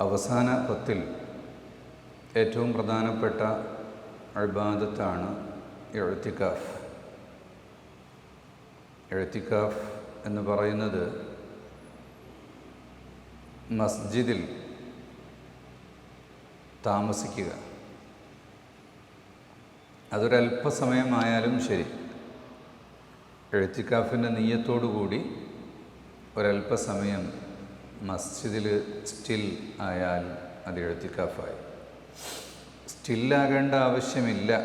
അവസാന പത്തിൽ ഏറ്റവും പ്രധാനപ്പെട്ട അഴ്ബാദത്താണ് എഴുത്തിക്കാഫ് എഴുത്തിക്കാഫ് എന്ന് പറയുന്നത് മസ്ജിദിൽ താമസിക്കുക. അതൊരല്പസമയമായാലും ശരി. എഴുത്തിക്കാഫിന്റെ നീയത്തോടു കൂടി ഒരല്പസമയം മസ്ജിദിൽ സ്റ്റിൽ ആയാൽ അത് എഴുത്തിക്കാഫായി സ്റ്റില്ലാകേണ്ട ആവശ്യമില്ല.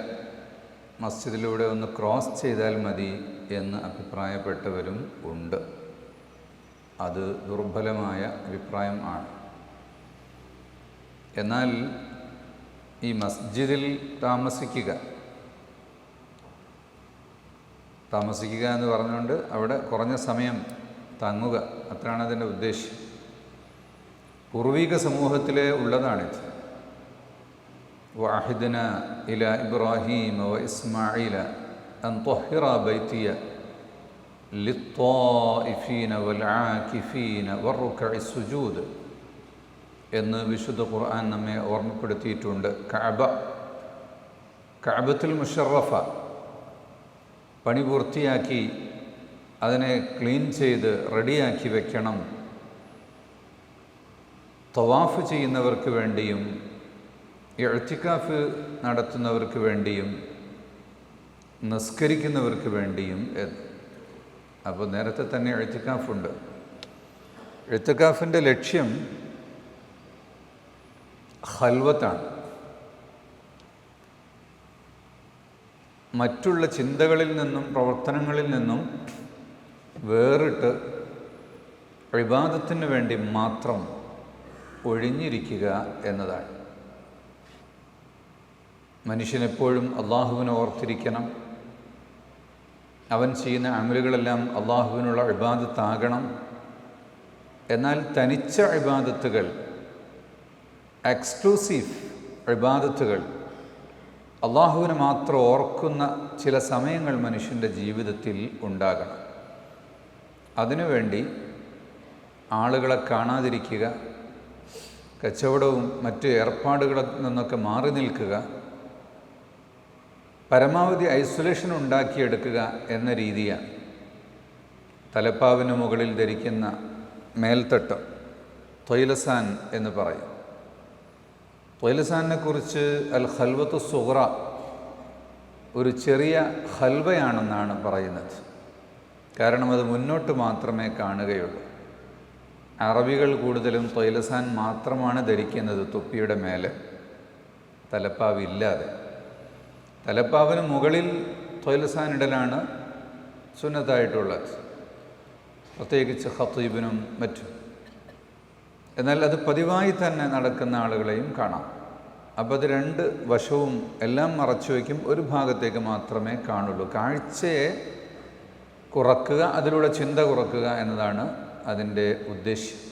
മസ്ജിദിലൂടെ ഒന്ന് ക്രോസ് ചെയ്താൽ മതി എന്ന് അഭിപ്രായപ്പെട്ടവരും ഉണ്ട്. അത് ദുർബലമായ അഭിപ്രായം ആണ്. എന്നാൽ ഈ മസ്ജിദിൽ താമസിക്കുക. താമസിക്കുക എന്ന് പറഞ്ഞുകൊണ്ട് അവിടെ കുറഞ്ഞ സമയം തങ്ങുക. അത്രയാണ് അതിന്റെ ഉദ്ദേശ്യം. പൂർവീക സമൂഹത്തിലെ ഉള്ളതാണിത് വാഹിദന ഇല ഇബ്രാഹീം വ ഇസ്മായില അൻ ബൈത്തിയ ലിത്തോഇഫീന വൽ ആകിഫീന വറുക്കഇ സുജൂദ് എന്ന് വിശുദ്ധ ഖുർആൻ നമ്മെ ഓർമ്മപ്പെടുത്തിയിട്ടുണ്ട്. കഅബ കഅബത്തുൽ മുഷറഫ പണി പൂർത്തിയാക്കി അതിനെ ക്ലീൻ ചെയ്ത് റെഡിയാക്കി വെക്കണം. തവാഫ് ചെയ്യുന്നവർക്ക് വേണ്ടിയും എഴുത്തിക്കാഫ് നടത്തുന്നവർക്ക് വേണ്ടിയും നിസ്കരിക്കുന്നവർക്ക് വേണ്ടിയും അപ്പോൾ നേരത്തെ തന്നെ എഴുത്തിക്കാഫുണ്ട് എഴുത്തിക്കാഫിന്റെ ലക്ഷ്യം ഹൽവത്താണ് മറ്റുള്ള ചിന്തകളിൽ നിന്നും പ്രവർത്തനങ്ങളിൽ നിന്നും വേറിട്ട് വിവാദത്തിന് വേണ്ടി മാത്രം ഒഴിഞ്ഞിരിക്കുക എന്നതാണ്. മനുഷ്യനെപ്പോഴും അള്ളാഹുവിനെ ഓർത്തിരിക്കണം. അവൻ ചെയ്യുന്ന അമലുകളെല്ലാം അള്ളാഹുവിനുള്ള ഇബാദത്താകണം. എന്നാൽ തനിച്ച ഇബാദത്തുകൾ എക്സ്ക്ലൂസീവ് ഇബാദത്തുകൾ അള്ളാഹുവിനെ മാത്രം ഓർക്കുന്ന ചില സമയങ്ങൾ മനുഷ്യന്റെ ജീവിതത്തിൽ ഉണ്ടാകണം. അതിനുവേണ്ടി ആളുകളെ കാണാതിരിക്കുക കച്ചവടവും മറ്റ് ഏർപ്പാടുകളിൽ നിന്നൊക്കെ മാറി നിൽക്കുക പരമാവധി ഐസൊലേഷൻ ഉണ്ടാക്കിയെടുക്കുക എന്ന രീതിയാണ്. തലപ്പാവിന് മുകളിൽ ധരിക്കുന്ന മേൽത്തട്ട് തൊയിലസാൻ എന്ന് പറയും. തൊയിലസാനെ കുറിച്ച് അൽ ഹൽവത്ത് സുഹറ ഒരു ചെറിയ ഹൽവയാണെന്നാണ് പറയുന്നത്. കാരണം അത് മുന്നോട്ട് മാത്രമേ കാണുകയുള്ളൂ. അറബികൾ കൂടുതലും തൊയിലസാൻ മാത്രമാണ് ധരിക്കുന്നത് തൊപ്പിയുടെ മേലെ. തലപ്പാവില്ലാതെ. തലപ്പാവിന് മുകളിൽ തൊയിലസാൻ ഇടലാണ് സുന്നത്തായിട്ടുള്ളത് പ്രത്യേകിച്ച് ഹത്തീബിനും മറ്റും. എന്നാൽ അത് പതിവായി തന്നെ നടക്കുന്ന ആളുകളെയും കാണാം. അപ്പോൾ അത് രണ്ട് വശവും എല്ലാം മറച്ചു വയ്ക്കും. ഒരു ഭാഗത്തേക്ക് മാത്രമേ കാണുള്ളൂ. കാഴ്ചയെ കുറക്കുക അതിലൂടെ ചിന്ത കുറക്കുക എന്നതാണ് അതിന്റെ ഉദ്ദേശ്യം.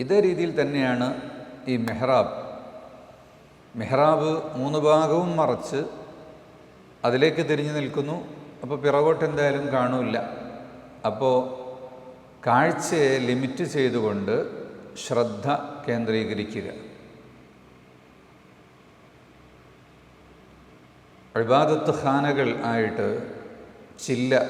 ഇതേ രീതിയിൽ തന്നെയാണ് ഈ മെഹ്റാബ്. മെഹ്റാബ് മൂന്ന് ഭാഗവും മറച്ച് അതിലേക്ക് തിരിഞ്ഞു നിൽക്കുന്നു. അപ്പോൾ പിറകോട്ട് എന്തായാലും കാണൂല അപ്പോൾ കാഴ്ചയെ ലിമിറ്റ് ചെയ്തുകൊണ്ട് ശ്രദ്ധ കേന്ദ്രീകരിക്കുക. അഴിബാദത്ത് ഖാനകൾ ആയിട്ട് ചില്ല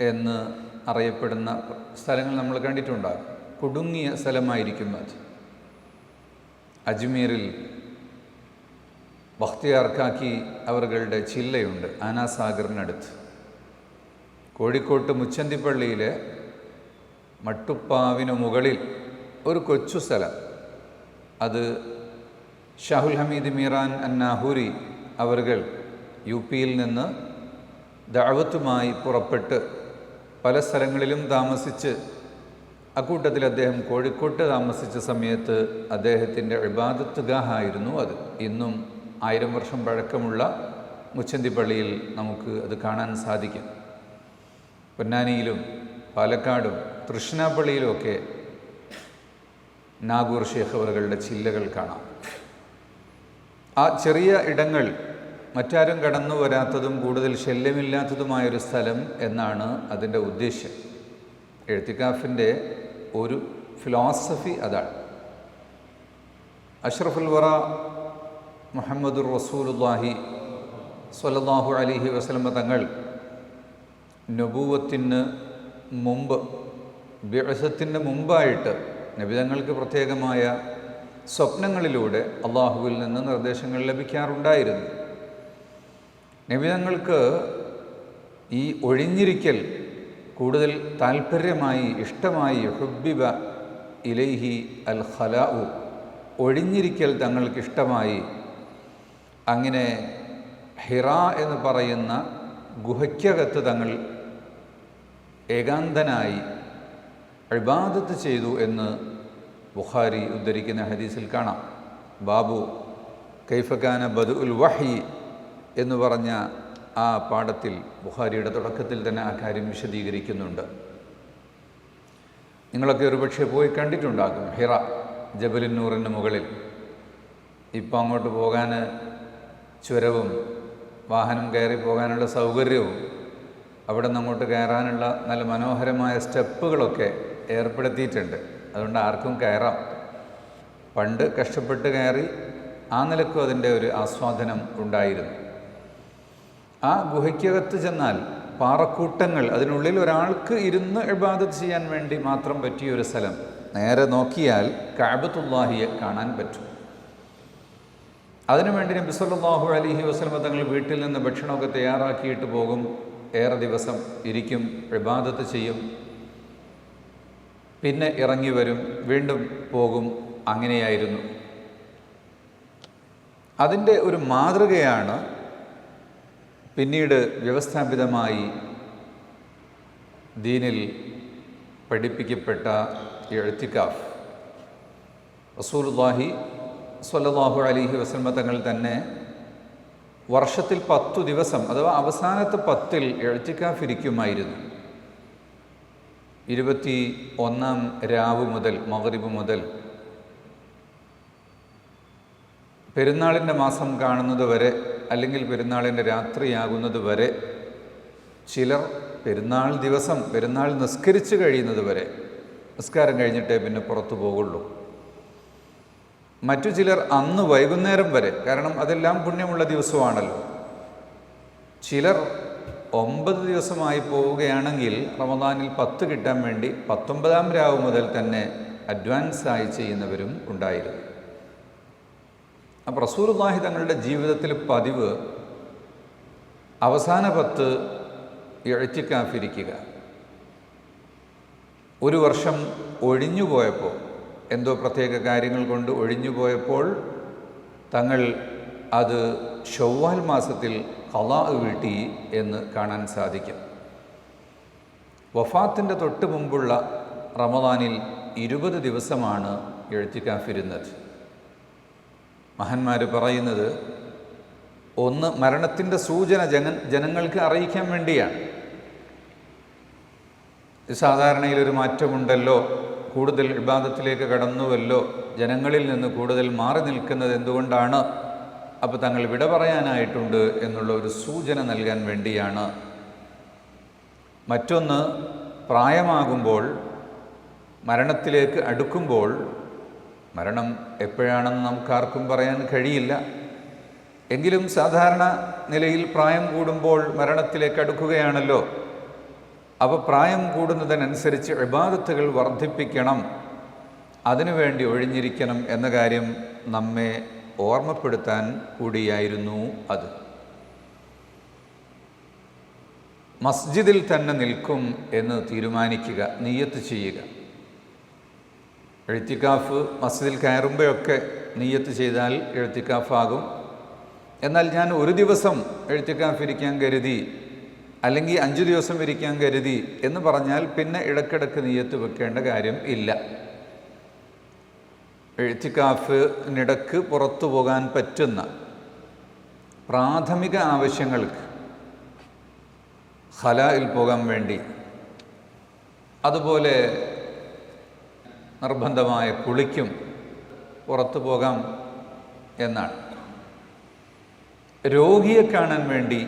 എന്ന് അറിയപ്പെടുന്ന സ്ഥലങ്ങൾ നമ്മൾ കണ്ടിട്ടുണ്ടാകും. കുടുങ്ങിയ സ്ഥലമായിരിക്കും അത്. അജ്മീറിൽ ഭക്തിയാർക്കാക്കി അവരുടെ ചില്ലയുണ്ട് ആനാസാഗറിനടുത്ത് കോഴിക്കോട്ട് മുച്ചന്തിപ്പള്ളിയിലെ മട്ടുപ്പാവിന് മുകളിൽ ഒരു കൊച്ചു സ്ഥലം. അത് ഷാഹുൽ ഹമീദ് മീറാൻ അന്നാഹൂരി അവർ യു പിയിൽ നിന്ന് ദഅവത്തുമായി പുറപ്പെട്ട് പല സ്ഥലങ്ങളിലും താമസിച്ച് അക്കൂട്ടത്തിൽ അദ്ദേഹം കോഴിക്കോട്ട് താമസിച്ച സമയത്ത് അദ്ദേഹത്തിന്റെ ഇബാദത്തുഗാഹായിരുന്നു അത്. ഇന്നും ആയിരം വർഷം പഴക്കമുള്ള മുച്ചന്തിപ്പള്ളിയിൽ നമുക്ക് അത് കാണാൻ സാധിക്കും. പൊന്നാനിയിലും പാലക്കാടും തൃഷ്ണാപ്പള്ളിയിലുമൊക്കെ നാഗൂർ ഷേഖ് അവറുകളുടെ ചില്ലകൾ കാണാം. ആ ചെറിയ ഇടങ്ങൾ മറ്റാരും കടന്നു വരാത്തതും കൂടുതൽ ശല്യമില്ലാത്തതുമായൊരു സ്ഥലം എന്നാണ് അതിന്റെ ഉദ്ദേശ്യം. എഴുത്തിക്കാഫിന്റെ ഒരു ഫിലോസഫി അതാണ്. അഷ്റഫുൽ വറ മുഹമ്മദുർ റസൂലുല്ലാഹി സ്വല്ലല്ലാഹു അലിഹി വസ്ലമ തങ്ങൾ നബൂവത്തിന് മുമ്പ് വ്യവസത്തിന് മുമ്പായിട്ട് നബിതങ്ങൾക്ക് പ്രത്യേകമായ സ്വപ്നങ്ങളിലൂടെ അള്ളാഹുവിൽ നിന്ന് നിർദ്ദേശങ്ങൾ ലഭിക്കാറുണ്ടായിരുന്നു. നബിതങ്ങൾക്ക് ഈ ഒഴിഞ്ഞിരിക്കൽ കൂടുതൽ താല്പര്യമായി ഇഷ്ടമായി ഹുബിബ ഇലൈഹി അൽ ഖലാഉ ഒഴിഞ്ഞിരിക്കൽ തങ്ങൾക്കിഷ്ടമായി അങ്ങനെ ഹിറ എന്ന് പറയുന്ന ഗുഹയ്ക്കകത്ത് തങ്ങൾ ഏകാന്തനായി അഴിബാദത്ത് ചെയ്തു എന്ന് ബുഖാരി ഉദ്ധരിക്കുന്ന ഹദീസിൽ കാണാം. ബാബു കൈഫഖാന ബദുൽ വഹി എന്ന് പറഞ്ഞ ആ പാഠത്തിൽ ബുഹാരിയുടെ തുടക്കത്തിൽ തന്നെ ആ കാര്യം വിശദീകരിക്കുന്നുണ്ട്. നിങ്ങളൊക്കെ ഒരുപക്ഷെ പോയി കണ്ടിട്ടുണ്ടാകും. ഹിറ ജബലിന്നൂറിന് മുകളിൽ. ഇപ്പം അങ്ങോട്ട് പോകാൻ ചുരവും വാഹനം കയറി പോകാനുള്ള സൗകര്യവും അവിടെ നിന്ന് അങ്ങോട്ട് കയറാനുള്ള നല്ല മനോഹരമായ സ്റ്റെപ്പുകളൊക്കെ ഏർപ്പെടുത്തിയിട്ടുണ്ട്. അതുകൊണ്ട് ആർക്കും കയറാം. പണ്ട് കഷ്ടപ്പെട്ട് കയറി ആ നിലക്കും അതിന്റെ ഒരു ആസ്വാദനം ഉണ്ടായിരുന്നു. ആ ഗുഹയ്ക്കകത്ത് ചെന്നാൽ പാറക്കൂട്ടങ്ങൾ അതിനുള്ളിൽ ഒരാൾക്ക് ഇരുന്ന് ഇബാദത്ത് ചെയ്യാൻ വേണ്ടി മാത്രം പറ്റിയ ഒരു സ്ഥലം. നേരെ നോക്കിയാൽ കാബത്തുല്ലാഹിയെ കാണാൻ പറ്റും. അതിനുവേണ്ടി നബി സല്ലാഹു അലൈഹി വസല്ലമ തങ്ങൾ വീട്ടിൽ നിന്ന് ഭക്ഷണമൊക്കെ തയ്യാറാക്കിയിട്ട് പോകും. ഏറെ ദിവസം ഇരിക്കും ഇബാദത്ത് ചെയ്യും. പിന്നെ ഇറങ്ങി വരും വീണ്ടും പോകും. അങ്ങനെയായിരുന്നു. അതിന്റെ ഒരു മാതൃകയാണ് പിന്നീട് വ്യവസ്ഥാപിതമായി ദീനിൽ പഠിപ്പിക്കപ്പെട്ട എഴുത്തിക്കാഫ്. റസൂലുല്ലാഹി സ്വല്ലല്ലാഹു അലിഹി വസ്ലമ തങ്ങൾ തന്നെ വർഷത്തിൽ പത്തു ദിവസം അഥവാ അവസാനത്തെ പത്തിൽ എഴുത്തിക്കാഫ് ഇരിക്കുമായിരുന്നു. ഇരുപത്തി ഒന്നാം രാവ് മുതൽ മകരിബ് മുതൽ പെരുന്നാളിന്റെ മാസം കാണുന്നത് വരെ അല്ലെങ്കിൽ പെരുന്നാളിന്റെ രാത്രിയാകുന്നത് വരെ ചിലർ പെരുന്നാൾ ദിവസം പെരുന്നാൾ നിസ്കരിച്ച് കഴിയുന്നത് വരെ നിസ്കാരം കഴിഞ്ഞിട്ടേ പിന്നെ പുറത്തു പോകുള്ളൂ. മറ്റു ചിലർ അന്ന് വൈകുന്നേരം വരെ കാരണം അതെല്ലാം പുണ്യമുള്ള ദിവസമാണല്ലോ. ചിലർ ഒമ്പത് ദിവസമായി പോവുകയാണെങ്കിൽ റമദാനിൽ പത്ത് കിട്ടാൻ വേണ്ടി പത്തൊമ്പതാം രാവ് മുതൽ തന്നെ അഡ്വാൻസായി ചെയ്യുന്നവരും ഉണ്ടായിരുന്നു. അപ്പോൾ റസൂലുള്ളാഹി തങ്ങളുടെ ജീവിതത്തിൽ പതിവ് അവസാന പത്ത് എഴുത്തിക്കാഫിരിക്കുക ഒരു വർഷം ഒഴിഞ്ഞു പോയപ്പോൾ എന്തോ പ്രത്യേക കാര്യങ്ങൾ കൊണ്ട് ഒഴിഞ്ഞു പോയപ്പോൾ തങ്ങൾ അത് ഷവ്വാൽ മാസത്തിൽ കലാ വീട്ടി എന്ന് കാണാൻ സാധിക്കും. വഫാത്തിന്റെ തൊട്ട് മുമ്പുള്ള റമദാനിൽ ഇരുപത് ദിവസമാണ് എഴുത്തിക്കാഫിരുന്നത് മഹാന്മാർ പറയുന്നത് ഒന്ന് മരണത്തിന്റെ സൂചന ജന ജനങ്ങൾക്ക് അറിയിക്കാൻ വേണ്ടിയാണ്. സാധാരണയിലൊരു മാറ്റമുണ്ടല്ലോ? കൂടുതൽ വിവാദത്തിലേക്ക് കടന്നുവല്ലോ? ജനങ്ങളിൽ നിന്ന് കൂടുതൽ മാറി നിൽക്കുന്നത് എന്തുകൊണ്ടാണ്? അപ്പോൾ തങ്ങൾ വിട പറയാനായിട്ടുണ്ട് എന്നുള്ള ഒരു സൂചന നൽകാൻ വേണ്ടിയാണ്. മറ്റൊന്ന് പ്രായമാകുമ്പോൾ മരണത്തിലേക്ക് അടുക്കുമ്പോൾ മരണം എപ്പോഴാണെന്ന് നമുക്കാർക്കും പറയാൻ കഴിയില്ല. എങ്കിലും സാധാരണ നിലയിൽ പ്രായം കൂടുമ്പോൾ മരണത്തിലേക്ക് അടുക്കുകയാണല്ലോ. അപ്പോൾ പ്രായം കൂടുന്നതിനനുസരിച്ച് ഇബാദത്തുകൾ വർദ്ധിപ്പിക്കണം. അതിനുവേണ്ടി ഒഴിഞ്ഞിരിക്കണം എന്ന കാര്യം നമ്മെ ഓർമ്മപ്പെടുത്താൻ കൂടിയായിരുന്നു അത്. മസ്ജിദിൽ തന്നെ നിൽക്കും എന്ന് തീരുമാനിക്കുക നീയത്ത് ചെയ്യുക. എഴുത്തിക്കാഫ് മസ്ജിദിൽ കയറുമ്പോഴൊക്കെ നീയത്ത് ചെയ്താൽ എഴുത്തിക്കാഫാകും. എന്നാൽ ഞാൻ ഒരു ദിവസം എഴുത്തിക്കാഫ് ഇരിക്കാൻ കരുതി അല്ലെങ്കിൽ അഞ്ച് ദിവസം ഇരിക്കാൻ കരുതി എന്ന് പറഞ്ഞാൽ പിന്നെ ഇടക്കിടക്ക് നീയത്ത് വെക്കേണ്ട കാര്യം ഇല്ല. എഴുത്തിക്കാഫിനിടക്ക് പുറത്തു പോകാൻ പറ്റുന്ന പ്രാഥമിക ആവശ്യങ്ങൾക്ക് ഹലായിൽ പോകാൻ വേണ്ടി അതുപോലെ നിർബന്ധമായ കുളിക്കും പുറത്തു പോകാം എന്നാണ്. രോഗിയെ കാണാൻ വേണ്ടി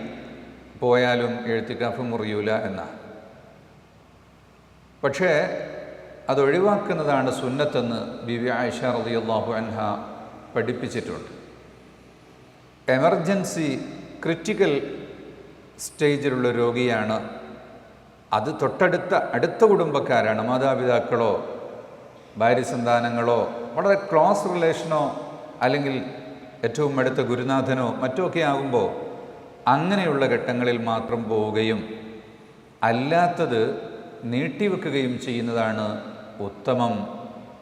പോയാലും എഴുത്തിക്കാഫ് മുറിയൂല എന്നാണ്. പക്ഷേ അതൊഴിവാക്കുന്നതാണ് സുന്നത്തെന്ന് ബിവി ആയിഷ റളിയല്ലാഹു അൻഹ പഠിപ്പിച്ചിട്ടുണ്ട്. എമർജൻസി ക്രിറ്റിക്കൽ സ്റ്റേജിലുള്ള രോഗിയാണ്. അത് തൊട്ടടുത്ത അടുത്ത കുടുംബക്കാരാണ് മാതാപിതാക്കളോ ഭാര്യ സന്താനങ്ങളോ വളരെ ക്ലോസ് റിലേഷനോ അല്ലെങ്കിൽ ഏറ്റവും അടുത്ത ഗുരുനാഥനോ മറ്റോ ഒക്കെ ആകുമ്പോൾ അങ്ങനെയുള്ള ഘട്ടങ്ങളിൽ മാത്രം പോവുകയും അല്ലാത്തത് നീട്ടിവെക്കുകയും ചെയ്യുന്നതാണ് ഉത്തമം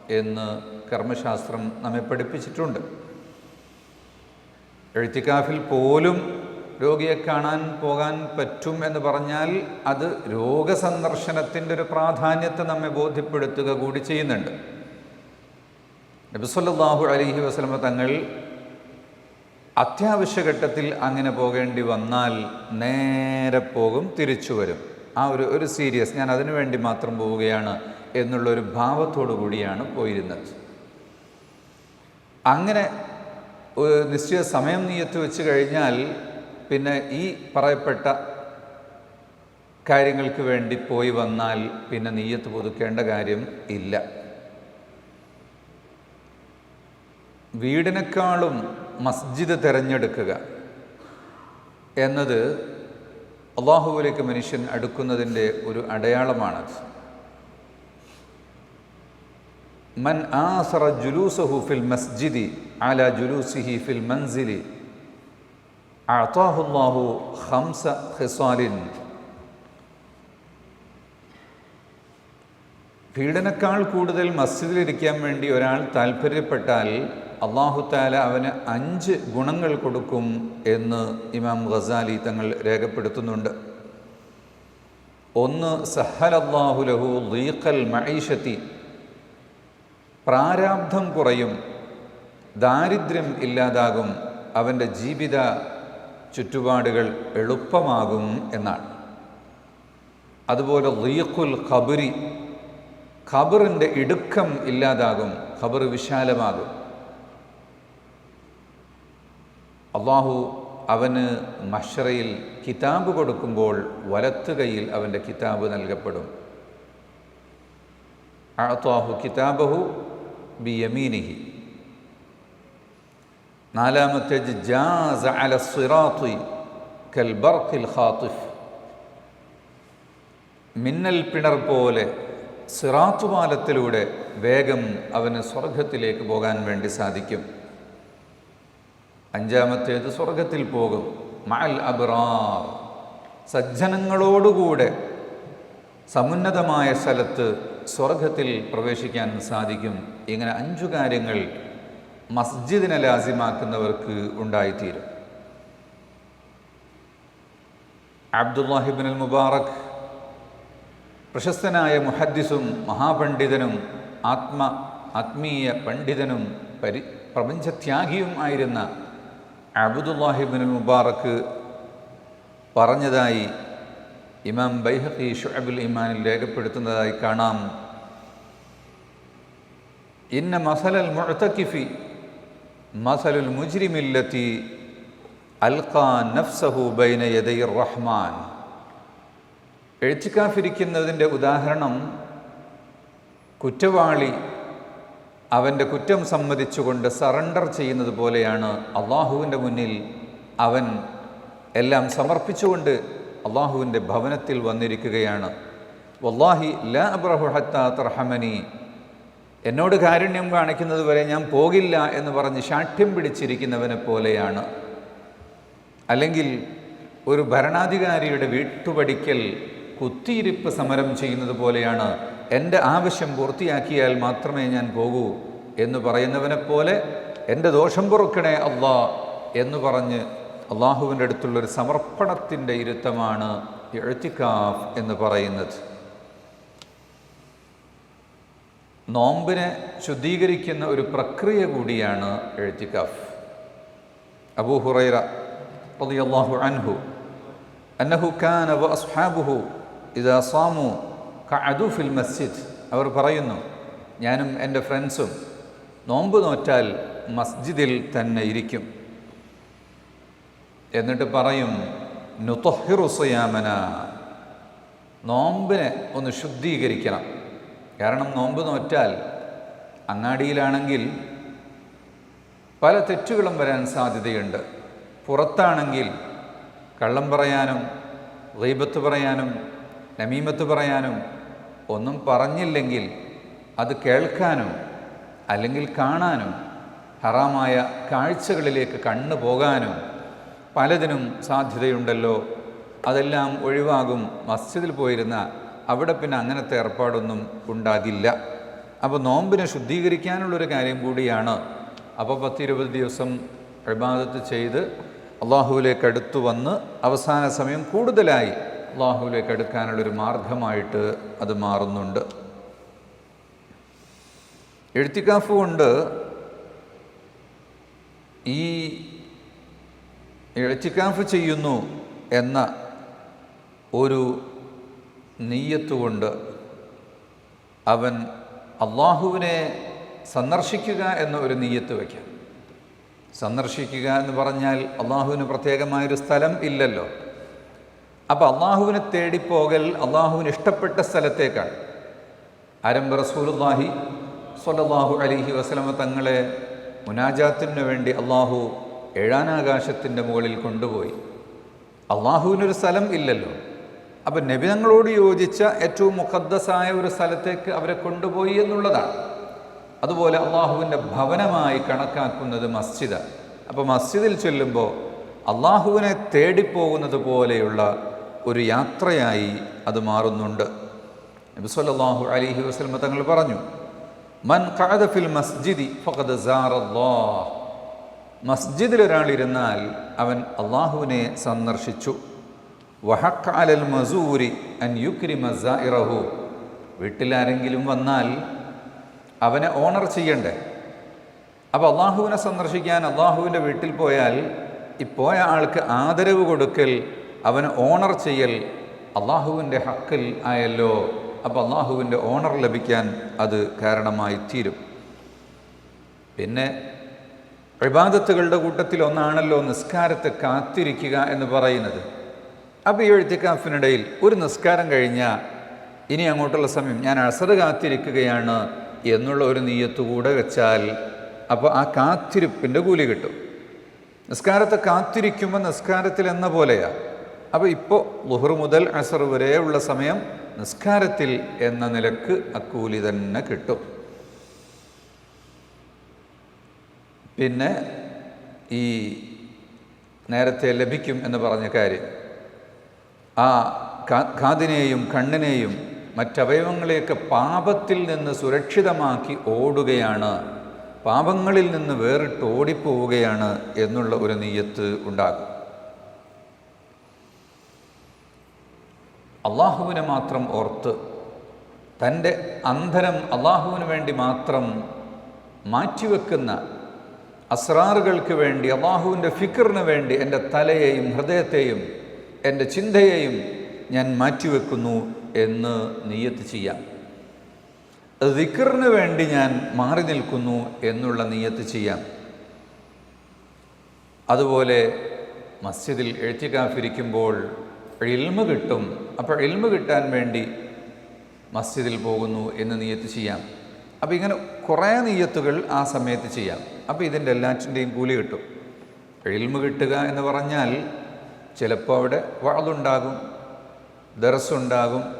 എന്ന് കർമ്മശാസ്ത്രം നമ്മെ പഠിപ്പിച്ചിട്ടുണ്ട്. എഴുത്തിക്കാഫിൽ പോലും രോഗിയെ കാണാൻ പോകാൻ പറ്റും എന്ന് പറഞ്ഞാൽ അത് രോഗസന്ദർശനത്തിന്റെ ഒരു പ്രാധാന്യത്തെ നമ്മെ ബോധ്യപ്പെടുത്തുക കൂടി ചെയ്യുന്നുണ്ട്. നബിസ്വല്ലാഹു അലഹി വസ്ലമ തങ്ങൾ അത്യാവശ്യഘട്ടത്തിൽ അങ്ങനെ പോകേണ്ടി വന്നാൽ നേരെ പോകും തിരിച്ചു വരും. ആ ഒരു ഒരു സീരിയസ് ഞാൻ അതിനു വേണ്ടി മാത്രം പോവുകയാണ് എന്നുള്ളൊരു ഭാവത്തോടു കൂടിയാണ് പോയിരുന്നത്. അങ്ങനെ നിശ്ചിത സമയം നീയത്ത് വെച്ച് കഴിഞ്ഞാൽ പിന്നെ ഈ പറയപ്പെട്ട കാര്യങ്ങൾക്ക് വേണ്ടി പോയി വന്നാൽ പിന്നെ നീയത്ത് പുതുക്കേണ്ട കാര്യം ഇല്ല. വീടിനേക്കാളും മസ്ജിദ് തിരഞ്ഞെടുക്കുക എന്നത് അള്ളാഹുവിലേക്ക് മനുഷ്യൻ അടുക്കുന്നതിന്റെ ഒരു അടയാളമാണ് മൻ ആസറ ജുലൂസഹു ഫിൽ മസ്ജിദി അല ജുലൂസിഹി ഫിൽ മൻസിലി വീടിനേക്കാൾ കൂടുതൽ മസ്ജിദിലിരിക്കാൻ വേണ്ടി ഒരാൾ താല്പര്യപ്പെട്ടാൽ അള്ളാഹു താല അവന് അഞ്ച് ഗുണങ്ങൾ കൊടുക്കും എന്ന് ഇമാം ഖസാലി തങ്ങൾ രേഖപ്പെടുത്തുന്നുണ്ട്. ഒന്ന് സഹൽ അള്ളാഹു ലഹു ലീഖൽ മൈഷത്തി പ്രാരാബ്ധം കുറയും ദാരിദ്ര്യം ഇല്ലാതാകും അവന്റെ ജീവിത ചുറ്റുപാടുകൾ എളുപ്പമാകും എന്നാണ്. അതുപോലെ റീഖുൽ ഖബുരി ഖബറിന്റെ ഇടുക്കം ഇല്ലാതാകും ഖബർ വിശാലമാകും. അള്ളാഹു അവന് മഷറയിൽ കിതാബ് കൊടുക്കുമ്പോൾ വലത്ത് കൈയിൽ അവന്റെ കിതാബ് നൽകപ്പെടും. അഴത്വാഹു കിതാബഹു ബി യമീനിഹി നാലാമത്തെ ജാസ് അല സിറാത്തി കൽ ഖാത്തിഫ്. മിന്നൽ പിണർ പോലെ സിറാത്തു പാലത്തിലൂടെ വേഗം അവന് സ്വർഗത്തിലേക്ക് പോകാൻ വേണ്ടി സാധിക്കും. അഞ്ചാമത്തേത് സ്വർഗത്തിൽ പോകും. മൽ അബ്രാർ സജ്ജനങ്ങളോടുകൂടെ സമുന്നതമായ സ്ഥലത്ത് സ്വർഗത്തിൽ പ്രവേശിക്കാൻ സാധിക്കും. ഇങ്ങനെ അഞ്ചു കാര്യങ്ങൾ മസ്ജിദിനെ ലാസിമാക്കുന്നവർക്ക് ഉണ്ടായിത്തീരും. അബ്ദുല്ലാഹിബിൻ അൽ മുബാറക് പ്രശസ്തനായ മുഹദ്ദിസും മഹാപണ്ഡിതനും ആത്മ ആത്മീയ പണ്ഡിതനും പരി പ്രപഞ്ചത്യാഗിയും ആയിരുന്ന അബുദുല്ലാഹിബിൻ മുബാറക്ക് പറഞ്ഞതായി ഇമാം ബൈഹഖി ഷുഅബുൽ ഇമാനിൽ രേഖപ്പെടുത്തുന്നതായി കാണാം. ഇന്ന മസലൽ മുഅ്തക്കിഫി മസലുൽ മുജ്രിമില്ലത്തി അൽഖാൻ നഫ്സഹു ബൈന യദൈർ റഹ്മാൻ. എഴുച്ചിക്കാഫിരിക്കുന്നതിന്റെ ഉദാഹരണം കുറ്റവാളി അവന്റെ കുറ്റം സമ്മതിച്ചുകൊണ്ട് സറണ്ടർ ചെയ്യുന്നത് പോലെയാണ് അള്ളാഹുവിന്റെ മുന്നിൽ അവൻ എല്ലാം സമർപ്പിച്ചുകൊണ്ട് അള്ളാഹുവിന്റെ ഭവനത്തിൽ വന്നിരിക്കുകയാണ്. വല്ലാഹി ലാ അബ്രഹു ഹത്താ തർഹമനി എന്നോട് കാരുണ്യം കാണിക്കുന്നത് വരെ ഞാൻ പോകില്ല എന്ന് പറഞ്ഞ് ശാഠ്യം പിടിച്ചിരിക്കുന്നവനെ പോലെയാണ്. അല്ലെങ്കിൽ ഒരു ഭരണാധികാരിയുടെ വീട്ടുപടിക്കൽ കുത്തിയിരിപ്പ് സമരം ചെയ്യുന്നത് പോലെയാണ് എന്റെ ആവശ്യം പൂർത്തിയാക്കിയാൽ മാത്രമേ ഞാൻ പോകൂ എന്ന് പറയുന്നവനെ പോലെ എന്റെ ദോഷം പൊറുക്കണേ അള്ളാ എന്ന് പറഞ്ഞ് അള്ളാഹുവിന്റെ അടുത്തുള്ളൊരു സമർപ്പണത്തിന്റെ ഇരുത്തമാണ് എഴുത്തിക്കാഫ് എന്ന് പറയുന്നത്. നോമ്പിനെ ശുദ്ധീകരിക്കുന്ന ഒരു പ്രക്രിയ കൂടിയാണ് എഴുത്തിക്കാഫ്. അബൂ ഹുറൈറ റളിയല്ലാഹു അൻഹു അന്നഹു കാന വ അസ്ഹാബുഹു ഇദാ സാമു കഅദു ഫിൽ മസ്ജിദ്. അവർ പറയുന്നു ഞാനും എന്റെ ഫ്രണ്ട്സും നോമ്പ് നോറ്റാൽ മസ്ജിദിൽ തന്നെ ഇരിക്കും. എന്നിട്ട് പറയും നുതൊഹിറുസയാമന നോമ്പിനെ ഒന്ന് ശുദ്ധീകരിക്കണം. കാരണം നോമ്പ് നോറ്റാൽ അങ്ങാടിയിലാണെങ്കിൽ പല തെറ്റുകളും വരാൻ സാധ്യതയുണ്ട്. പുറത്താണെങ്കിൽ കള്ളം പറയാനും റീബത്ത് പറയാനും നമീമത്ത് പറയാനും ഒന്നും പറഞ്ഞില്ലെങ്കിൽ അത് കേൾക്കാനും അല്ലെങ്കിൽ കാണാനും ഹറാമായ കാഴ്ചകളിലേക്ക് കണ്ണു പോകാനും പലതിനും സാധ്യതയുണ്ടല്ലോ. അതെല്ലാം ഒഴിവാകും മസ്ജിദിൽ പോയിരുന്ന അവിടെ പിന്നെ അങ്ങനത്തെ ഏർപ്പാടൊന്നും ഉണ്ടാകില്ല. അപ്പോൾ നോമ്പിനെ ശുദ്ധീകരിക്കാനുള്ളൊരു കാര്യം കൂടിയാണ്. അപ്പോൾ പത്തിരുപത് ദിവസം ഇബാദത്ത് ചെയ്ത് അള്ളാഹുവിലേക്ക് അടുത്തു വന്ന് അവസാന സമയം കൂടുതലായി അള്ളാഹുവിലേക്ക് അടുക്കാനുള്ളൊരു മാർഗമായിട്ട് അത് മാറുന്നുണ്ട്. എഴുത്തിക്കാഫ് കൊണ്ട് ഈ എഴുത്തിക്കാഫ് ചെയ്യുന്നു എന്ന ഒരു നീയത്ത് കൊണ്ട് അവൻ അള്ളാഹുവിനെ സന്ദർശിക്കുക എന്ന ഒരു നെയ്യത്ത് വയ്ക്കാം സന്ദർശിക്കുക എന്ന് പറഞ്ഞാൽ അള്ളാഹുവിന് പ്രത്യേകമായൊരു സ്ഥലം ഇല്ലല്ലോ. അപ്പോൾ അള്ളാഹുവിനെ തേടിപ്പോകൽ അള്ളാഹുവിന് ഇഷ്ടപ്പെട്ട സ്ഥലത്തേക്കാണ്. ആരംഭ റസൂലുല്ലാഹി സ്വല്ലല്ലാഹു അലിഹി വസ്ലമ തങ്ങളെ മുനാജാത്തിന് വേണ്ടി അള്ളാഹു ഏഴാനാകാശത്തിന്റെ മുകളിൽ കൊണ്ടുപോയി. അള്ളാഹുവിനൊരു സ്ഥലം ഇല്ലല്ലോ. അപ്പം നബിതങ്ങളോട് യോജിച്ച ഏറ്റവും മുഖദ്ദസായ ഒരു സ്ഥലത്തേക്ക് അവരെ കൊണ്ടുപോയി എന്നുള്ളതാണ്. അതുപോലെ അള്ളാഹുവിന്റെ ഭവനമായി കണക്കാക്കുന്നത് മസ്ജിദ്. അപ്പോൾ മസ്ജിദിൽ ചെല്ലുമ്പോൾ അള്ളാഹുവിനെ തേടിപ്പോകുന്നത് പോലെയുള്ള ഒരു യാത്രയായി അത് മാറുന്നുണ്ട്. നബി സല്ലല്ലാഹു അലൈഹി വസല്ലം തങ്ങൾ പറഞ്ഞു മൻ ഖഅദ ഫിൽ മസ്ജിദി ഫഖദ് സാറല്ലാഹ് മസ്ജിദിൽ ഒരാൾ ഇരുന്നാൽ അവൻ അള്ളാഹുവിനെ സന്ദർശിച്ചു. വഹഖ് അലൽ മസൂരി അൻ യുക്രിമ സായിറഹു വീട്ടിലാരെങ്കിലും വന്നാൽ അവനെ ഓണർ ചെയ്യണ്ടേ? അപ്പോൾ അള്ളാഹുവിനെ സന്ദർശിക്കാൻ അള്ളാഹുവിന്റെ വീട്ടിൽ പോയാൽ ഈ പോയ ആൾക്ക് ആദരവ് കൊടുക്കൽ അവന് ഓണർ ചെയ്യൽ അള്ളാഹുവിന്റെ ഹക്കിൽ ആയല്ലോ. അപ്പോൾ അള്ളാഹുവിന്റെ ഓണർ ലഭിക്കാൻ അത് കാരണമായി തീരും. പിന്നെ വിവാദത്തുകളുടെ കൂട്ടത്തിൽ ഒന്നാണല്ലോ നിസ്കാരത്തെ കാത്തിരിക്കുക എന്ന് പറയുന്നത്. അപ്പോൾ ഈ എഴുത്തിക്കാഫിനിടയിൽ ഒരു നിസ്കാരം കഴിഞ്ഞാൽ ഇനി അങ്ങോട്ടുള്ള സമയം ഞാൻ അസർ കാത്തിരിക്കുകയാണ് എന്നുള്ള ഒരു നീയത്ത് കൂടെ വെച്ചാൽ അപ്പോൾ ആ കാത്തിരിപ്പിന്റെ കൂലി കിട്ടും. നിസ്കാരത്തെ കാത്തിരിക്കുമ്പോൾ നിസ്കാരത്തിൽ എന്ന പോലെയാണ് അപ്പോൾ ഇപ്പോൾ ലുഹർ മുതൽ അസർ വരെയുള്ള സമയം നിസ്കാരത്തിൽ എന്ന നിലയ്ക്ക് അക്കൂലി തന്നെ കിട്ടും. പിന്നെ ഈ നേരത്തെ ലഭിക്കും എന്ന് പറഞ്ഞ കാര്യം. ആ കാതിനെയും കണ്ണിനെയും മറ്റവയവങ്ങളെയൊക്കെ പാപത്തിൽ നിന്ന് സുരക്ഷിതമാക്കി ഓടുകയാണ്. പാപങ്ങളിൽ നിന്ന് വേറിട്ട് ഓടിപ്പോവുകയാണ് എന്നുള്ള ഒരു നീയത്ത് ഉണ്ടാകും. അള്ളാഹുവിനെ മാത്രം ഓർത്ത് തന്റെ അന്ധരം അള്ളാഹുവിന് വേണ്ടി മാത്രം മാറ്റിവെക്കുന്ന അസ്രാറുകൾക്ക് വേണ്ടി അള്ളാഹുവിന്റെ ഫിക്കറിന് വേണ്ടി എന്റെ തലയെയും ഹൃദയത്തെയും എന്റെ ചിന്തയെയും ഞാൻ മാറ്റിവെക്കുന്നു എന്ന് നീയത്ത് ചെയ്യാം. ദിക്കറിന് വേണ്ടി ഞാൻ മാറി നിൽക്കുന്നു എന്നുള്ള നീയത്ത് ചെയ്യാം. അതുപോലെ മസ്ജിദിൽ എഴുത്തിക്കാഫിരിക്കുമ്പോൾ ഇൽമ കിട്ടും. അപ്പോൾ ഇൽമ കിട്ടാൻ വേണ്ടി മസ്ജിദിൽ പോകുന്നു എന്ന് നീയത്ത് ചെയ്യാം. അപ്പോൾ ഇങ്ങനെ കുറേ നീയത്തുകൾ ആ സമയത്ത് ചെയ്യാം. അപ്പോൾ ഇതിന്റെ എല്ലാറ്റിന്റെയും കൂലി കിട്ടും. എൽമ കിട്ടുക എന്ന് പറഞ്ഞാൽ ചിലപ്പോൾ അവിടെ വാളുണ്ടാകും ദർസുണ്ടാകും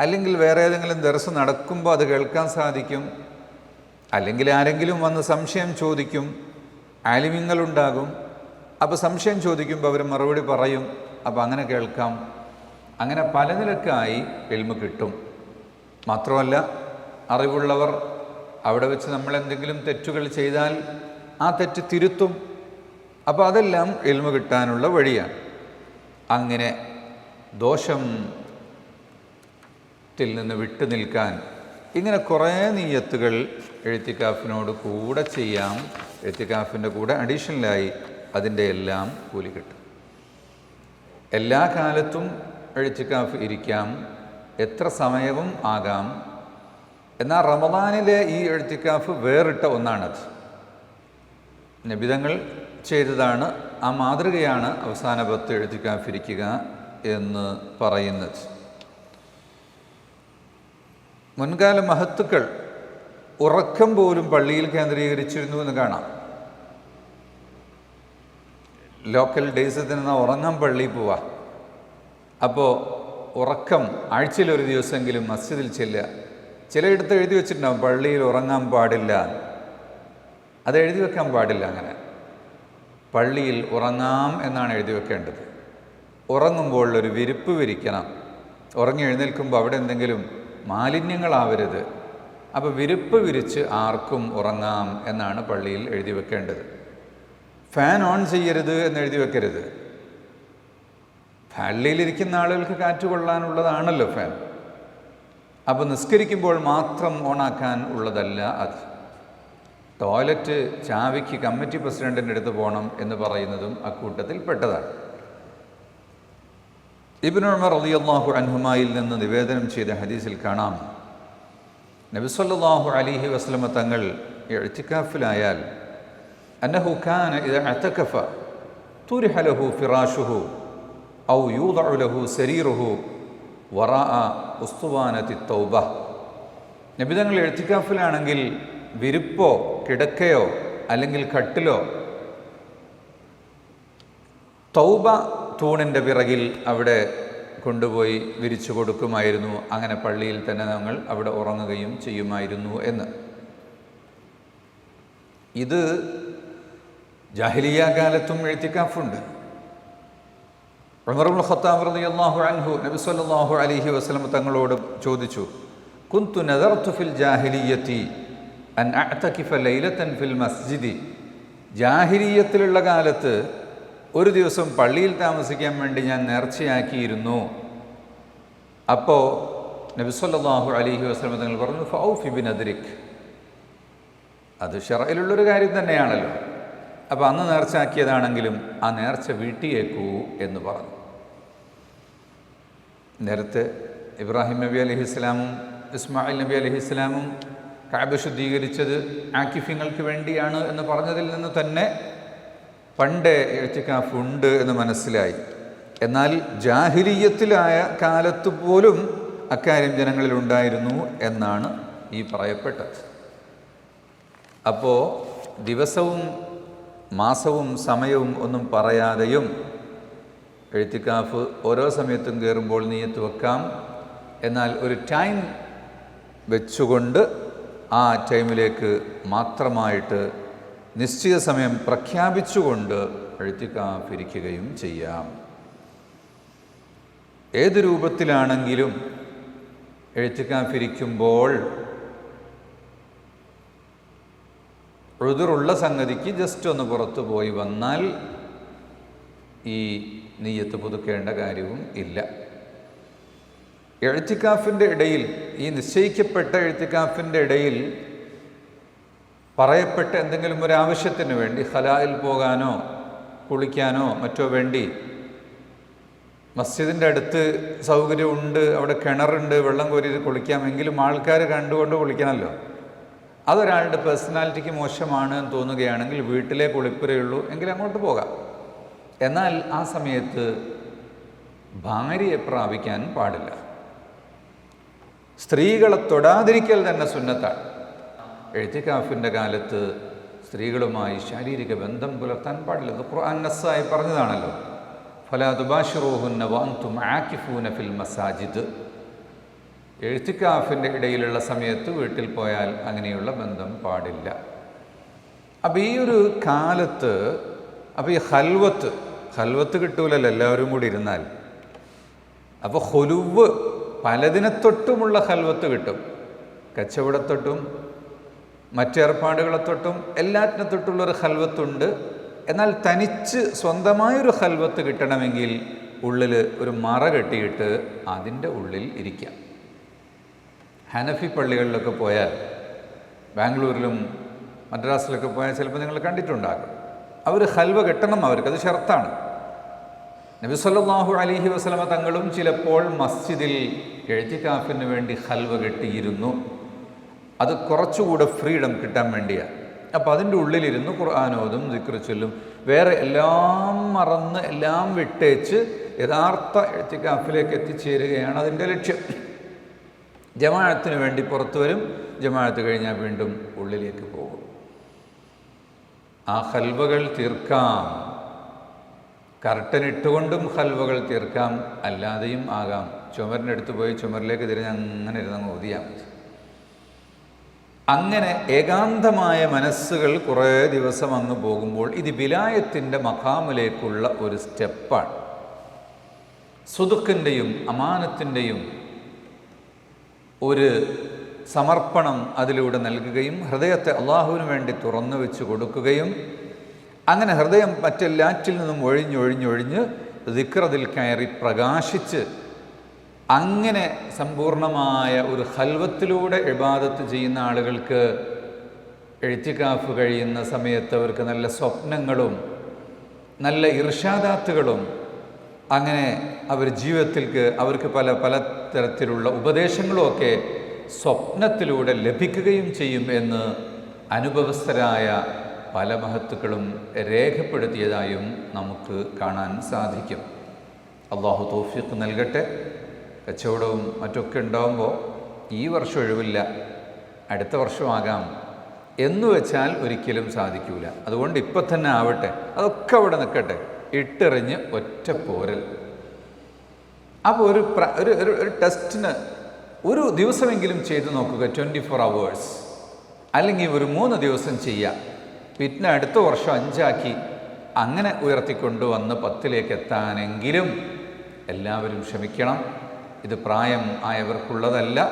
അല്ലെങ്കിൽ വേറെ ഏതെങ്കിലും ദർസ് നടക്കുമ്പോൾ അത് കേൾക്കാൻ സാധിക്കും അല്ലെങ്കിൽ ആരെങ്കിലും വന്ന് സംശയം ചോദിക്കും ആലിമ്യങ്ങളുണ്ടാകും അപ്പോൾ സംശയം ചോദിക്കുമ്പോൾ അവർ മറുപടി പറയും അപ്പോൾ അങ്ങനെ കേൾക്കാം. അങ്ങനെ പല നിലക്കായി എൽമ കിട്ടും. മാത്രമല്ല അറിവുള്ളവർ അവിടെ വെച്ച് നമ്മൾ എന്തെങ്കിലും തെറ്റുകൾ ചെയ്താൽ ആ തെറ്റ് തിരുത്തും. അപ്പോൾ അതെല്ലാം എൽമ കിട്ടാനുള്ള വഴിയാണ്. അങ്ങനെ ദോഷം ത്തിൽ നിന്ന് വിട്ടു നിൽക്കാൻ ഇങ്ങനെ കുറേ നീയത്തുകൾ എഴുത്തിക്കാഫിനോട് കൂടെ ചെയ്യാം. എഴുത്തിക്കാഫിന്റെ കൂടെ അഡീഷണലായി അതിന്റെ എല്ലാം കൂലി കിട്ടും. എല്ലാ കാലത്തും എഴുത്തിക്കാഫ് ഇരിക്കാം. എത്ര സമയവും ആകാം. എന്നാൽ റമദാനിലെ ഈ എഴുത്തിക്കാഫ് വേറിട്ട ഒന്നാണത്. നബിതങ്ങൾ ചെയ്തതാണ് ആ മാതൃകയാണ് അവസാന പത്ത് എഴുതിക്കാഫിരിക്കുക എന്ന് പറയുന്നത്. മുൻകാല മഹത്തുക്കൾ ഉറക്കം പോലും പള്ളിയിൽ കേന്ദ്രീകരിച്ചിരുന്നു എന്ന് കാണാം. ലോക്കൽ ഡേയ്സിൽ നിന്ന് ഉറങ്ങാൻ പള്ളിയിൽ പോവാ. അപ്പോൾ ഉറക്കം ആഴ്ചയിൽ ഒരു ദിവസമെങ്കിലും മസ്ജിദിൽ ചെല്ലുക. ചിലയിടത്ത് എഴുതി വെച്ചിട്ടുണ്ടാവും പള്ളിയിൽ ഉറങ്ങാൻ പാടില്ല. അത് എഴുതി വെക്കാൻ പാടില്ല അങ്ങനെ. പള്ളിയിൽ ഉറങ്ങാം എന്നാണ് എഴുതി വെക്കേണ്ടത്. ഉറങ്ങുമ്പോൾ ഒരു വിരിപ്പ് വിരിക്കണം. ഉറങ്ങി എഴുന്നേൽക്കുമ്പോൾ അവിടെ എന്തെങ്കിലും മാലിന്യങ്ങളാവരുത്. അപ്പോൾ വിരിപ്പ് വിരിച്ച് ആർക്കും ഉറങ്ങാം എന്നാണ് പള്ളിയിൽ എഴുതി വെക്കേണ്ടത്. ഫാൻ ഓൺ ചെയ്യരുത് എന്ന് എഴുതി വെക്കരുത്. പള്ളിയിലിരിക്കുന്ന ആളുകൾക്ക് കാറ്റ് കൊള്ളാനുള്ളതാണല്ലോ ഫാൻ. അപ്പോൾ നിസ്കരിക്കുമ്പോൾ മാത്രം ഓണാക്കാൻ ഉള്ളതല്ല അത്. ടോയ്ലറ്റ് ചാവിക്ക് കമ്മിറ്റി പ്രസിഡന്റിന്റെ അടുത്ത് പോകണം എന്ന് പറയുന്നതും അക്കൂട്ടത്തിൽ പെട്ടതാണ്. ഇബിൻ ഉമർ റളിയല്ലാഹു അൻഹുമായിൽ നിന്ന് നിവേദനം ചെയ്ത ഹദീസിൽ കാണാം. നബിസ്വല്ലാഹു അലിഹി വസ്ലമ തങ്ങൾ എഴുത്തിക്കാഫിലായാൽ അന്നഹു ഖാൻ ഇത് അത്തക്കഫ തുരിഹലഹു ഫിറാഷുഹു ഔ യൂദുലഹു സരീറുഹു വറാഅ ഉസ്തുവാനത്തി തൗബ. നബിതങ്ങൾ എഴുത്തിക്കാഫിലാണെങ്കിൽ വിരിപ്പോ കിടക്കയോ അല്ലെങ്കിൽ കട്ടിലോ? തൗബ തൂണിന്റെ പിറകിൽ അവിടെ കൊണ്ടുപോയി വിരിച്ചു കൊടുക്കുമായിരുന്നു. അങ്ങനെ പള്ളിയിൽ തന്നെ ഞങ്ങൾ അവിടെ ഉറങ്ങുകയും ചെയ്യുമായിരുന്നു എന്ന്. ഇത് ജാഹിലിയ കാലത്തും എഴുത്തിക്കാഫുണ്ട് ഉമറുൽ ഖത്താബ് റളിയല്ലാഹു അൻഹു നബി സല്ലല്ലാഹു അലൈഹി വസല്ലം തങ്ങളോട് ചോദിച്ചു കുന്തു നദർതു ഫിൽ ജാഹിലിയത്തി? അൻ അഅ്തകിഫ ലൈലത്തൻ ഫിൽ മസ്ജിദി. ജാഹിരീയത്തിലുള്ള കാലത്ത് ഒരു ദിവസം പള്ളിയിൽ താമസിക്കാൻ വേണ്ടി ഞാൻ നേർച്ചയാക്കിയിരുന്നു. അപ്പോൾ നബിസ്വല്ലാഹു അലഹി വസ്ലം തങ്ങൾ പറഞ്ഞു ഫൗഫി ബിൻ അദ്രിഖ് അത് ഷെറയിലുള്ളൊരു കാര്യം തന്നെയാണല്ലോ. അപ്പോൾ അന്ന് നേർച്ചയാക്കിയതാണെങ്കിലും ആ നേർച്ച വീട്ടിയേക്കൂ എന്ന് പറഞ്ഞു. നേരത്തെ ഇബ്രാഹിം നബി അലഹി ഇസ്ലാമും ഇസ്മായിൽ നബി അലഹി ഇസ്ലാമും കാബ് ശുദ്ധീകരിച്ചത് ആക്കിഫ്യങ്ങൾക്ക് വേണ്ടിയാണ് എന്ന് പറഞ്ഞതിൽ നിന്ന് തന്നെ പണ്ടേ എഴുത്തിക്കാഫ് ഉണ്ട് എന്ന് മനസ്സിലായി. എന്നാൽ ജാഹിലീയത്തിലായ കാലത്ത് പോലും അക്കാര്യം ജനങ്ങളിൽ ഉണ്ടായിരുന്നു എന്നാണ് ഈ പറയപ്പെട്ടത്. അപ്പോൾ ദിവസവും മാസവും സമയവും ഒന്നും പറയാതെയും എഴുത്തിക്കാഫ് ഓരോ സമയത്തും കയറുമ്പോൾ നീയത്ത് വെക്കാം. എന്നാൽ ഒരു ടൈം വെച്ചുകൊണ്ട് ആ ടൈമിലേക്ക് മാത്രമായിട്ട് നിശ്ചിത സമയം പ്രഖ്യാപിച്ചുകൊണ്ട് എഴുത്തിക്കാഫിരിക്കുകയും ചെയ്യാം. ഏത് രൂപത്തിലാണെങ്കിലും എഴുത്തിക്കാഫിരിക്കുമ്പോൾ എഴുതുറുള്ള സംഗതിക്ക് ജസ്റ്റ് ഒന്ന് പുറത്തു പോയി വന്നാൽ ഈ നെയ്യത്ത് പുതുക്കേണ്ട കാര്യവും ഇല്ല. എഴുത്തിക്കാഫിന്റെ ഇടയിൽ ഈ നിശ്ചയിക്കപ്പെട്ട എഴുത്തിക്കാഫിന്റെ ഇടയിൽ പറയപ്പെട്ട എന്തെങ്കിലും ഒരു ആവശ്യത്തിന് വേണ്ടി ഹലായിൽ പോകാനോ കുളിക്കാനോ മറ്റോ വേണ്ടി മസ്ജിദിന്റെ അടുത്ത് സൗകര്യമുണ്ട് അവിടെ കിണറുണ്ട് വെള്ളം കോരി കുളിക്കാമെങ്കിലും ആൾക്കാർ കണ്ടുകൊണ്ട് കുളിക്കണമല്ലോ. അതൊരാളുടെ പേഴ്സണാലിറ്റിക്ക് മോശമാണ് എന്ന് തോന്നുകയാണെങ്കിൽ വീട്ടിലെ കുളിപ്പുരയുള്ളൂ എങ്കിൽ അങ്ങോട്ട് പോകാം. എന്നാൽ ആ സമയത്ത് ഭാര്യയെ പ്രാപിക്കാൻ പാടില്ല. സ്ത്രീകളെ തൊടാതിരിക്കൽ തന്നെ സുന്നത്താണ്. എഴുത്തിക്കാഫിന്റെ കാലത്ത് സ്ത്രീകളുമായി ശാരീരിക ബന്ധം പുലർത്താൻ പാടില്ല. ഇത് ഖുർആൻ പറഞ്ഞതാണല്ലോ. ഫലാ ദുബാഷിറോഹുന്ന ആക്കിഫൂന ഫിൽ മസാജിദ്. എഴുത്തിക്കാഫിന്റെ ഇടയിലുള്ള സമയത്ത് വീട്ടിൽ പോയാൽ അങ്ങനെയുള്ള ബന്ധം പാടില്ല. അപ്പം ഈ ഒരു കാലത്ത് അപ്പോൾ ഈ ഹൽവത്ത് ഹൽവത്ത് കിട്ടൂലല്ലോ എല്ലാവരും കൂടി ഇരുന്നാൽ. അപ്പോൾ ഹൊലുവ് പലതിനെത്തൊട്ടുമുള്ള ഹൽവത്ത് കിട്ടും. കച്ചവടത്തൊട്ടും മറ്റേർപ്പാടുകളെ തൊട്ടും എല്ലാറ്റിനെ തൊട്ടുള്ളൊരു ഹൽവത്തുണ്ട്. എന്നാൽ തനിച്ച് സ്വന്തമായൊരു ഹൽവത്ത് കിട്ടണമെങ്കിൽ ഉള്ളിൽ ഒരു മറ കെട്ടിയിട്ട് അതിന്റെ ഉള്ളിൽ ഇരിക്കാം ഹനഫി പള്ളികളിലൊക്കെ പോയാൽ ബാംഗ്ലൂരിലും മദ്രാസിലൊക്കെ പോയാൽ ചിലപ്പോൾ നിങ്ങൾ കണ്ടിട്ടുണ്ടാകും. അവർ ഹൽവ കെട്ടണം അവർക്ക് അത് ഷർത്താണ്. നബിസ്വല്ലാഹു അലിഹി വസ്ലമ തങ്ങളും ചിലപ്പോൾ മസ്ജിദിൽ എഴുത്തിക്കാഫിന് വേണ്ടി ഹൽവ കെട്ടിയിരുന്നു. അത് കുറച്ചുകൂടെ ഫ്രീഡം കിട്ടാൻ വേണ്ടിയാണ് അപ്പം അതിന്റെ ഉള്ളിലിരുന്ന് ഖുർആാനോതും ദിക്ർ ചൊല്ലും. വേറെ എല്ലാം മറന്ന് എല്ലാം വിട്ടേച്ച് യഥാർത്ഥ എഴുത്തിക്കാഫിലേക്ക് എത്തിച്ചേരുകയാണ് അതിന്റെ ലക്ഷ്യം. ജമാഅത്തിന് വേണ്ടി പുറത്തു വരും ജമാഅത്ത് കഴിഞ്ഞാൽ വീണ്ടും ഉള്ളിലേക്ക് പോകും. ആ ഹൽവകൾ തീർക്കാം. കർട്ടൻ ഇട്ടുകൊണ്ടും ഹൽവകൾ തീർക്കാം അല്ലാതെയും ആകാം. ചുമരിന്റെ അടുത്ത് പോയി ചുമരിലേക്ക് തിരിഞ്ഞ് അങ്ങനെ ഇരുന്ന് ഓതിയാൽ മതി. അങ്ങനെ ഏകാന്തമായ മനസ്സുകൾ കുറേ ദിവസം അങ്ങ് പോകുമ്പോൾ ഇത് വിലായത്തിന്റെ മഖാമിലേക്കുള്ള ഒരു സ്റ്റെപ്പാണ്. സുതുക്കിന്റെയും അമാനത്തിന്റെയും ഒരു സമർപ്പണം അതിലൂടെ നൽകുകയും ഹൃദയത്തെ അള്ളാഹുവിന് വേണ്ടി തുറന്നു വെച്ച് കൊടുക്കുകയും അങ്ങനെ ഹൃദയം മറ്റെല്ലാറ്റിൽ നിന്നും ഒഴിഞ്ഞൊഴിഞ്ഞൊഴിഞ്ഞ് ദിക്രതിൽ കയറി പ്രകാശിച്ച് അങ്ങനെ സമ്പൂർണമായ ഒരു ഹൽവത്തിലൂടെ ഇബാദത്ത് ചെയ്യുന്ന ആളുകൾക്ക് എഴുത്തിക്കാഫ് കഴിയുന്ന സമയത്ത് അവർക്ക് നല്ല സ്വപ്നങ്ങളും നല്ല ഇർഷാദാത്തുകളും അങ്ങനെ അവർ ജീവിതത്തിൽക്ക് അവർക്ക് പല പല തരത്തിലുള്ള ഉപദേശങ്ങളുമൊക്കെ സ്വപ്നത്തിലൂടെ ലഭിക്കുകയും ചെയ്യും എന്ന് അനുഭവസ്ഥരായ പല മഹത്തുക്കളും രേഖപ്പെടുത്തിയതായും നമുക്ക് കാണാൻ സാധിക്കും. അള്ളാഹു തോഫിക്ക് നൽകട്ടെ. കച്ചവടവും മറ്റൊക്കെ ഉണ്ടാകുമ്പോൾ ഈ വർഷം ഒഴിവില്ല അടുത്ത വർഷമാകാം എന്ന് വെച്ചാൽ ഒരിക്കലും സാധിക്കൂല. അതുകൊണ്ട് ഇപ്പം തന്നെ ആവട്ടെ അതൊക്കെ അവിടെ നിൽക്കട്ടെ. ഇട്ടെറിഞ്ഞ് ഒറ്റ പോരൽ. അപ്പോൾ ഒരു ഒരു ഒരു ടെസ്റ്റിന് ഒരു ദിവസമെങ്കിലും ചെയ്തു നോക്കുക ട്വന്റി ഫോർ അവേഴ്സ് അല്ലെങ്കിൽ ഒരു മൂന്ന് ദിവസം ചെയ്യുക. പിന്നെ അടുത്ത വർഷം അഞ്ചാക്കി അങ്ങനെ ഉയർത്തിക്കൊണ്ടുവന്ന് പത്തിലേക്ക് എത്താനെങ്കിലും എല്ലാവരും ക്ഷമിക്കണം. ഇത് പ്രായം ആയവർക്കുള്ളതല്ല.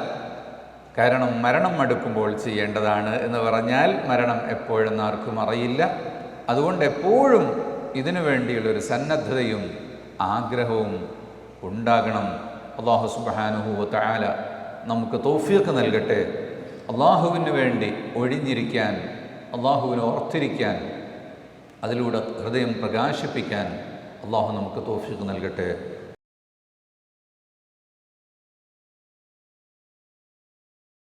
കാരണം മരണം അടുക്കുമ്പോൾ ചെയ്യേണ്ടതാണ് എന്ന് പറഞ്ഞാൽ മരണം എപ്പോഴും ആർക്കും അറിയില്ല. അതുകൊണ്ട് എപ്പോഴും ഇതിനു വേണ്ടിയുള്ളൊരു സന്നദ്ധതയും ആഗ്രഹവും ഉണ്ടാകണം. അള്ളാഹു സുബാനുഹു താല നമുക്ക് തോഫിയൊക്കെ നൽകട്ടെ. അള്ളാഹുവിന് വേണ്ടി ഒഴിഞ്ഞിരിക്കാൻ അള്ളാഹുവിനെ ഓർത്തിരിക്കാൻ അതിലൂടെ ഹൃദയം പ്രകാശിപ്പിക്കാൻ അള്ളാഹു നമുക്ക് തോഫിക്ക് നൽകട്ടെ.